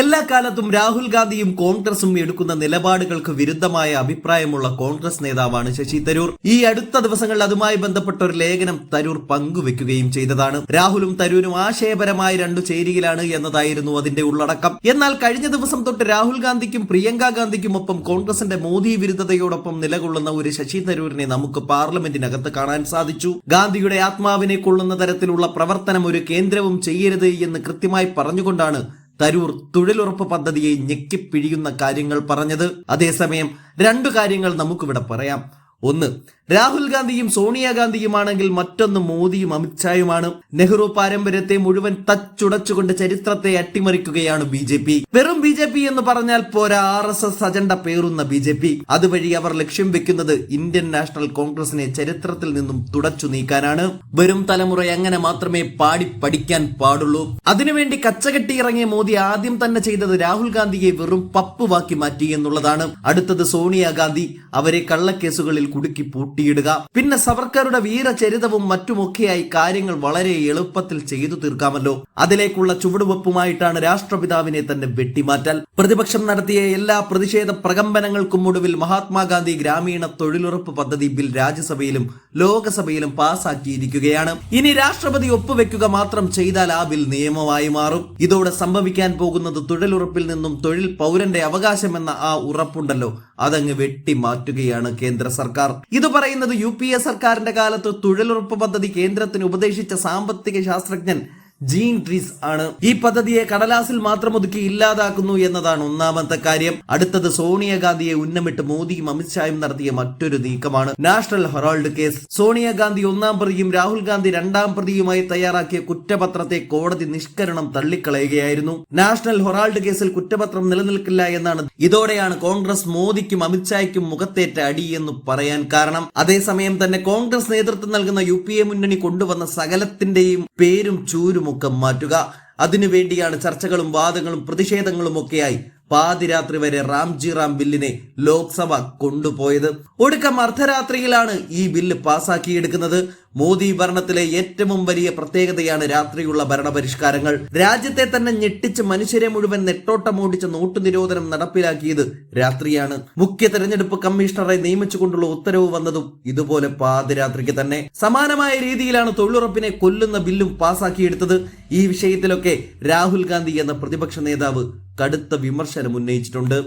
എല്ലാ കാലത്തും രാഹുൽ ഗാന്ധിയും കോൺഗ്രസും എടുക്കുന്ന നിലപാടുകൾക്ക് വിരുദ്ധമായ അഭിപ്രായമുള്ള കോൺഗ്രസ് നേതാവാണ് ശശി തരൂർ. ഈ അടുത്ത ദിവസങ്ങളിൽ അതുമായി ബന്ധപ്പെട്ട ഒരു ലേഖനം തരൂർ പങ്കുവെക്കുകയും ചെയ്തതാണ്. രാഹുലും തരൂരും ആശയപരമായ രണ്ടു ചേരിയിലാണ് എന്നതായിരുന്നു അതിന്റെ ഉള്ളടക്കം. എന്നാൽ കഴിഞ്ഞ ദിവസം തൊട്ട് രാഹുൽ ഗാന്ധിക്കും പ്രിയങ്ക ഗാന്ധിക്കും ഒപ്പം കോൺഗ്രസിന്റെ മോദി വിരുദ്ധതയോടൊപ്പം നിലകൊള്ളുന്ന ഒരു ശശി തരൂരിനെ നമുക്ക് പാർലമെന്റിനകത്ത് കാണാൻ സാധിച്ചു. ഗാന്ധിയുടെ ആത്മാവിനെ കൊള്ളുന്ന തരത്തിലുള്ള പ്രവർത്തനം ഒരു കേന്ദ്രവും ചെയ്യരുത് എന്ന് കൃത്യമായി പറഞ്ഞുകൊണ്ടാണ് തരൂർ തൊഴിലുറപ്പ് പദ്ധതിയെ ഞെക്കിപ്പിഴിയുന്ന കാര്യങ്ങൾ പറഞ്ഞത് അതേസമയം രണ്ടു കാര്യങ്ങൾ നമുക്കിവിടെ പറയാം. ഒന്ന് രാഹുൽ ഗാന്ധിയും സോണിയാഗാന്ധിയുമാണെങ്കിൽ മറ്റൊന്ന് മോദിയും അമിത്ഷായുമാണ്. നെഹ്റു പാരമ്പര്യത്തെ മുഴുവൻ തച്ചുടച്ചുകൊണ്ട് ചരിത്രത്തെ അട്ടിമറിക്കുകയാണ് ബി ജെ പി. വെറും ബി ജെ പി എന്ന് പറഞ്ഞാൽ പോരാ ആർ എസ് എസ് അജണ്ട പേറുന്ന ബി ജെ പി. അതുവഴി അവർ ലക്ഷ്യം വെക്കുന്നത് ഇന്ത്യൻ നാഷണൽ കോൺഗ്രസിനെ ചരിത്രത്തിൽ നിന്നും തുടച്ചു നീക്കാനാണ്. വരും തലമുറ അങ്ങനെ മാത്രമേ പാടി പഠിക്കാൻ പാടുള്ളൂ. അതിനുവേണ്ടി കച്ചകെട്ടി ഇറങ്ങിയ മോദി ആദ്യം തന്നെ ചെയ്തത് രാഹുൽ ഗാന്ധിയെ വെറും പപ്പുവാക്കി മാറ്റി എന്നുള്ളതാണ്. അടുത്തത് സോണിയാഗാന്ധി അവരെ കള്ളക്കേസുകളിൽ കുടുക്കി പൂട്ടിയിടുക പിന്നെ സവർക്കറുടെ വീരചരിതവും മറ്റുമൊക്കെയായി കാര്യങ്ങൾ വളരെ എളുപ്പത്തിൽ ചെയ്തു തീർക്കാമല്ലോ. അതിലേക്കുള്ള ചുവടുവെപ്പുമായിട്ടാണ് രാഷ്ട്രപിതാവിനെ തന്നെ വെട്ടിമാറ്റൽ. പ്രതിപക്ഷം നടത്തിയ എല്ലാ പ്രതിഷേധ പ്രകമ്പനങ്ങൾക്കും ഒടുവിൽ മഹാത്മാഗാന്ധി ഗ്രാമീണ തൊഴിലുറപ്പ് പദ്ധതി ബിൽ രാജ്യസഭയിലും ലോകസഭയിലും പാസാക്കിയിരിക്കുകയാണ്. ഇനി രാഷ്ട്രപതി ഒപ്പുവെക്കുക മാത്രം ചെയ്താൽ ആ ബിൽ നിയമമായി മാറും. ഇതോടെ സംഭവിക്കാൻ പോകുന്നത് തൊഴിലുറപ്പിൽ നിന്നും തൊഴിൽ പൗരന്റെ അവകാശമെന്ന ആ ഉറപ്പുണ്ടല്ലോ. അതങ്ങ് വെട്ടിമാറ്റുകയാണ് കേന്ദ്ര സർക്കാർ. ഇത് പറയുന്നത് യു പി എ സർക്കാരിന്റെ കാലത്ത് തൊഴിലുറപ്പ് പദ്ധതി കേന്ദ്രത്തിന് ഉപദേശിച്ച സാമ്പത്തിക ശാസ്ത്രജ്ഞൻ ജീൻ ട്രീസ് ആണ്. ഈ പദ്ധതിയെ കടലാസിൽ മാത്രം ഒതുക്കി ഇല്ലാതാക്കുന്നു എന്നതാണ് ഒന്നാമത്തെ കാര്യം. അടുത്തത് സോണിയാഗാന്ധിയെ ഉന്നമിട്ട് മോദിയും അമിത്ഷായും നടത്തിയ മറ്റൊരു നീക്കമാണ്. National Herald case. സോണിയാഗാന്ധി ഒന്നാം പ്രതിയും രാഹുൽ ഗാന്ധി രണ്ടാം പ്രതിയുമായി തയ്യാറാക്കിയ കുറ്റപത്രത്തെ കോടതി നിഷ്കരണം തള്ളിക്കളയുകയായിരുന്നു. നാഷണൽ ഹൊറാൾഡ് കേസിൽ കുറ്റപത്രം നിലനിൽക്കില്ല എന്നാണ്. ഇതോടെയാണ് കോൺഗ്രസ് മോദിക്കും അമിത്ഷായ്ക്കും മുഖത്തേറ്റ അടി എന്ന് പറയാൻ കാരണം. അതേസമയം തന്നെ കോൺഗ്രസ് നേതൃത്വം നൽകുന്ന യു മുന്നണി കൊണ്ടുവന്ന സകലത്തിന്റെയും പേരും ചൂരും ഒക്കെ മാറ്റുക. അതിനുവേണ്ടിയാണ് ചർച്ചകളും വാദങ്ങളും പ്രതിഷേധങ്ങളും ഒക്കെയായി പാതിരാത്രി വരെ റാംജി റാം ബില്ലിനെ ലോക്സഭ കൊണ്ടുപോയത്. ഒടുക്കം അർദ്ധരാത്രിയിലാണ് ഈ ബില്ല് പാസാക്കിയെടുക്കുന്നത്. മോദി ഭരണത്തിലെ ഏറ്റവും വലിയ പ്രത്യേകതയാണ് രാത്രിയുള്ള ഭരണപരിഷ്കാരങ്ങൾ. രാജ്യത്തെ തന്നെ ഞെട്ടിച്ച് മനുഷ്യരെ മുഴുവൻ നെട്ടോട്ടമോടിച്ച നോട്ടു നിരോധനം നടപ്പിലാക്കിയത് രാത്രിയാണ്. മുഖ്യ തെരഞ്ഞെടുപ്പ് കമ്മീഷണറെ നിയമിച്ചുകൊണ്ടുള്ള ഉത്തരവ് വന്നതും ഇതുപോലെ പാതിരാത്രിക്ക് തന്നെ. സമാനമായ രീതിയിലാണ് തൊഴിലുറപ്പിനെ കൊല്ലുന്ന ബില്ലും പാസാക്കിയെടുത്തത്. ഈ വിഷയത്തിലൊക്കെ രാഹുൽ ഗാന്ധി എന്ന പ്രതിപക്ഷ നേതാവ് കടുത്ത വിമർശനം ഉന്നയിച്ചിട്ടുണ്ട്